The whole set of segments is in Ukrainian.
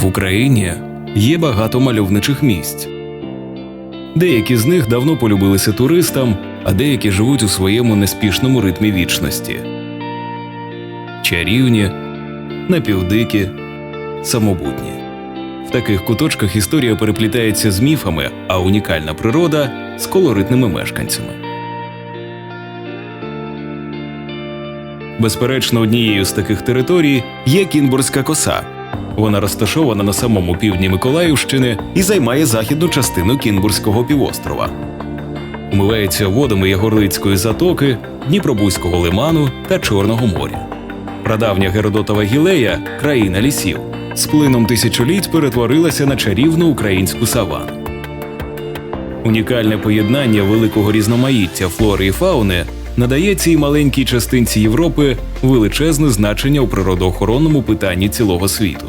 В Україні є багато мальовничих місць. Деякі з них давно полюбилися туристам, а деякі живуть у своєму неспішному ритмі вічності. Чарівні, напівдикі, самобутні. В таких куточках історія переплітається з міфами, а унікальна природа з колоритними мешканцями. Безперечно, однією з таких територій є Кінбурзька коса. Вона розташована на самому півдні Миколаївщини і займає західну частину Кінбурзького півострова. Умивається водами Ягорлицької затоки, Дніпробузького лиману та Чорного моря. Прадавня Геродотова гілея країна лісів з плином тисячоліть перетворилася на чарівну українську савану. Унікальне поєднання великого різноманіття флори і фауни надає цій маленькій частинці Європи величезне значення у природоохоронному питанні цілого світу.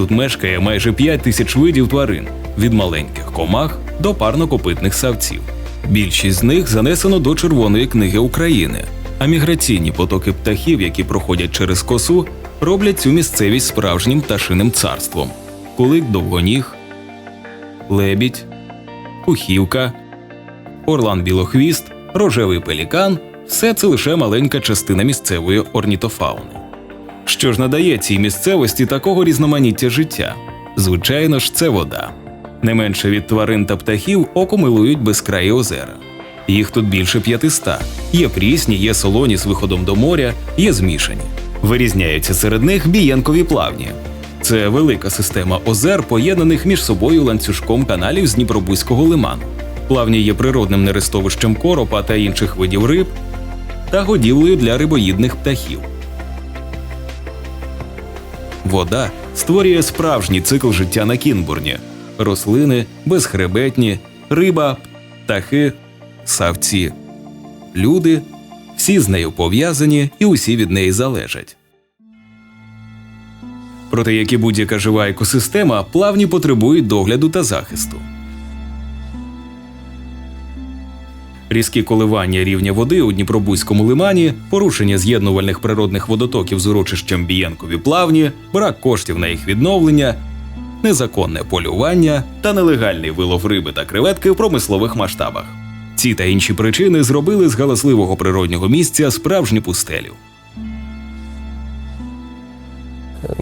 Тут мешкає майже 5 тисяч видів тварин від маленьких комах до парнокопитних савців. Більшість з них занесено до Червоної книги України, а міграційні потоки птахів, які проходять через косу, роблять цю місцевість справжнім пташиним царством. Кулик довгоніг, лебідь, кухівка, орлан білохвіст, рожевий пелікан все це лише маленька частина місцевої орнітофауни. Що ж надає цій місцевості такого різноманіття життя? Звичайно ж, це вода. Не менше від тварин та птахів око милують безкраї озера. Їх тут більше 500. Є прісні, є солоні з виходом до моря, є змішані. Вирізняються серед них бієнкові плавні. Це велика система озер, поєднаних між собою ланцюжком каналів з Дніпробузького лиману. Плавні є природним нерестовищем коропа та інших видів риб та годівлею для рибоїдних птахів. Вода створює справжній цикл життя на Кінбурні: рослини, безхребетні, риба, птахи, савці, люди всі з нею пов'язані і усі від неї залежать. Проте, як і будь-яка жива екосистема, плавні потребують догляду та захисту. Різкі коливання рівня води у Дніпробузькому лимані, порушення з'єднувальних природних водотоків з урочищем Бієнкові плавні, брак коштів на їх відновлення, незаконне полювання та нелегальний вилов риби та креветки в промислових масштабах. Ці та інші причини зробили з галасливого природнього місця справжню пустелю.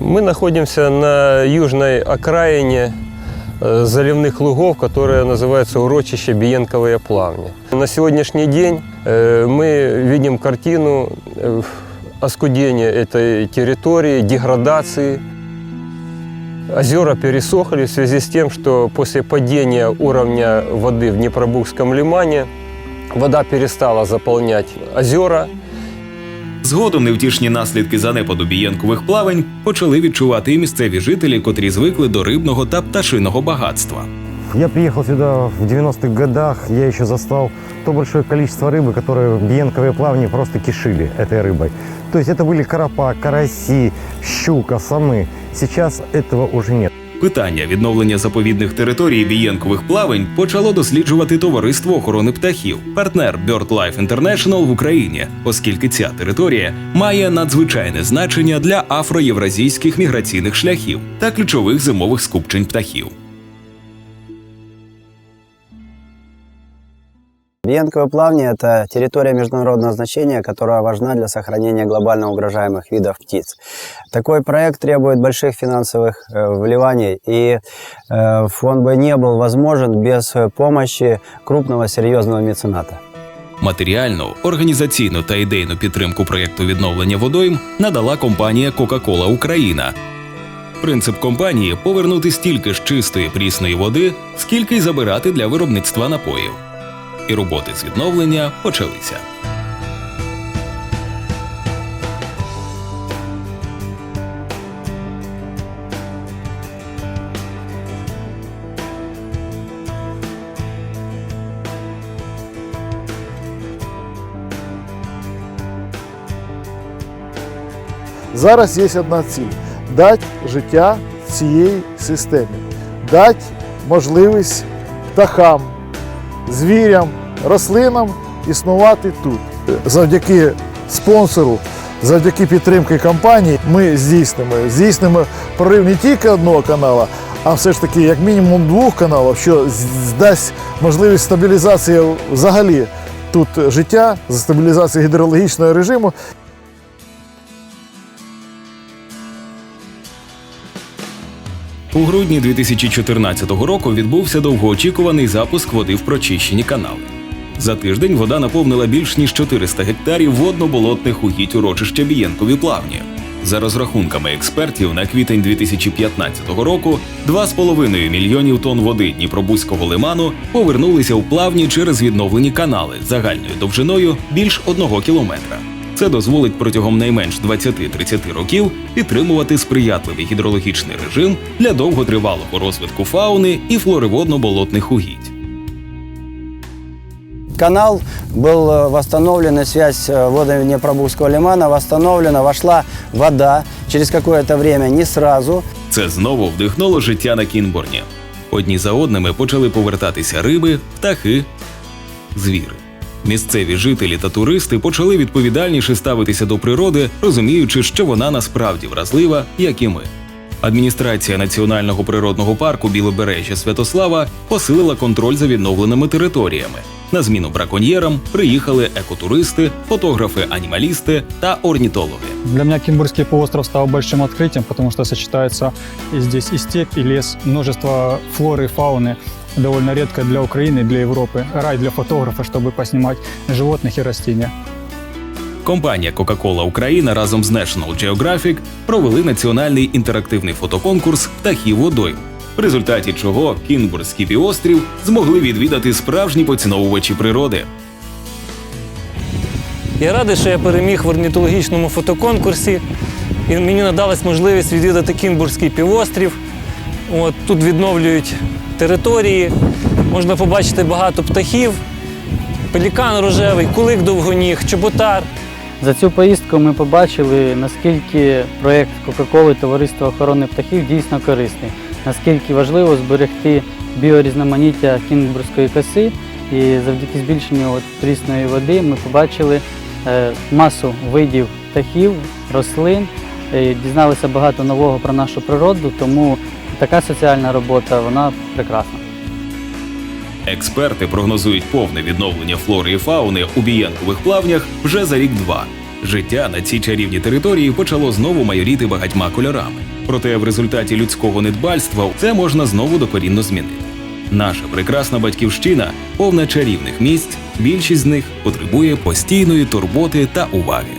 Мы находимся на южной окраине заливных лугов, которое называется урочище Биенковые плавни. На сегодняшний день э, мы видим картину э, оскудения этой территории, деградации. Озера пересохли в связи с тем, что после падения уровня воды в Днепробургском лимане вода перестала заполнять озера, Згодом невтішні наслідки занепаду бієнкових плавань почали відчувати і місцеві жителі, котрі звикли до рибного та пташиного багатства. Я приехал сюда в 90-х годах, я еще застал то большое количество рыбы, которые биенковые плавни просто кишили этой рыбой. То есть это были карапа, караси, щука, самы. Сейчас этого уже нет. Питання відновлення заповідних територій бієнкових плавень почало досліджувати товариство охорони птахів, партнер BirdLife International в Україні, оскільки ця територія має надзвичайне значення для афроєвразійських міграційних шляхів та ключових зимових скупчень птахів. Биенковые плавни – это территория международного значения, которая важна для сохранения глобально угрожаемых видов птиц. Такой проект требует больших финансовых э, вливаний, и э, он бы не был возможен без э, помощи крупного серьезного мецената. Матеріальну, організаційну та ідейну підтримку проєкту відновлення водойм надала компанія Coca-Cola Україна. Принцип компанії повернути стільки ж чистої прісної води, скільки й забирати для виробництва напоїв. І роботи з відновлення почалися. Зараз є одна ціль дати життя цієї системі, дати можливість птахам, звірям, рослинам існувати тут. Завдяки спонсору завдяки підтримки компанії ми здійснимо. Здійснимо прорив не тільки одного канала, а все ж таки як мінімум двох каналів, що дасть можливість стабілізації взагалі тут життя, стабілізації гідрологічного режиму У грудні 2014 року відбувся довгоочікуваний запуск води в прочищені канали. За тиждень вода наповнила більш ніж 400 гектарів водно-болотних угідь урочища Бієнкові плавні. За розрахунками експертів, на квітень 2015 року 2,5 мільйонів тонн води Дніпробузького лиману повернулися в плавні через відновлені канали загальною довжиною більш одного кілометра. Це дозволить протягом найменш 20-30 років підтримувати сприятливий гідрологічний режим для довготривалого розвитку фауни і флори водно-болотних угідь. Канал был э, восстановлен, и связь э, водами Днепробузского лимана восстановлена, вошла вода через какое-то время, не сразу. Це знову вдихнуло життя на Кінборні. Одні за одними почали повертатися риби, птахи, звіри. Місцеві жителі та туристи почали відповідальніше ставитися до природи, розуміючи, що вона насправді вразлива, як і ми. Адміністрація національного природного парку Білобережжя Святослава посилила контроль за відновленими територіями. На зміну браконьєрам приїхали екотуристи, фотографи-анімалісти та орнітологи. Для меня Кимбургский полуостров стал большим открытием, потому что сочетается и здесь и степь, и лес, множество флоры и фауны, довольно редко для Украины, для Европы. Рай для фотографа, чтобы поснимать животных и растения. Компанія Coca-Cola Україна разом з National Geographic провели національний інтерактивний фотоконкурс Птахів водойм, в результаті чого Кінбурзький півострів змогли відвідати справжні поціновувачі природи. Я радий, що я переміг в орнітологічному фотоконкурсі. І мені надалась можливість відвідати Кінбурзький півострів. От, тут відновлюють території, можна побачити багато птахів, пелікан рожевий, кулик довгоніг, чоботар. За цю поїздку ми побачили, наскільки проєкт Кока-Коли Товариства охорони птахів дійсно корисний, наскільки важливо зберегти біорізноманіття кінбурзької коси. І завдяки збільшенню прісної води ми побачили е, масу видів птахів, рослин, е, дізналися багато нового про нашу природу, тому така соціальна робота вона прекрасна. Експерти прогнозують повне відновлення флори і фауни у бієнкових плавнях вже за рік-два. Життя на цій чарівній території почало знову майоріти багатьма кольорами. Проте в результаті людського недбальства це можна знову докорінно змінити. Наша прекрасна батьківщина повна чарівних місць. Більшість з них потребує постійної турботи та уваги.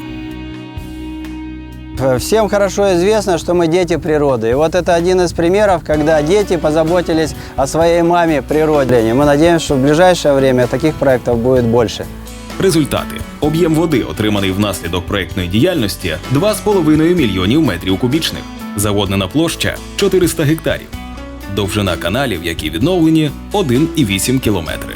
Э, Всем хорошо известно, что мы дети природы. И вот это один из примеров, когда дети позаботились о своей маме природе. Мы надеемся, что в ближайшее время таких проектов будет больше. Результати: об'єм води, отриманий внаслідок проектної діяльності, 2,5 мільйонів метрів кубічних, заводнена площа 400 гектарів, довжина каналів, які відновлені 1,8 кілометри.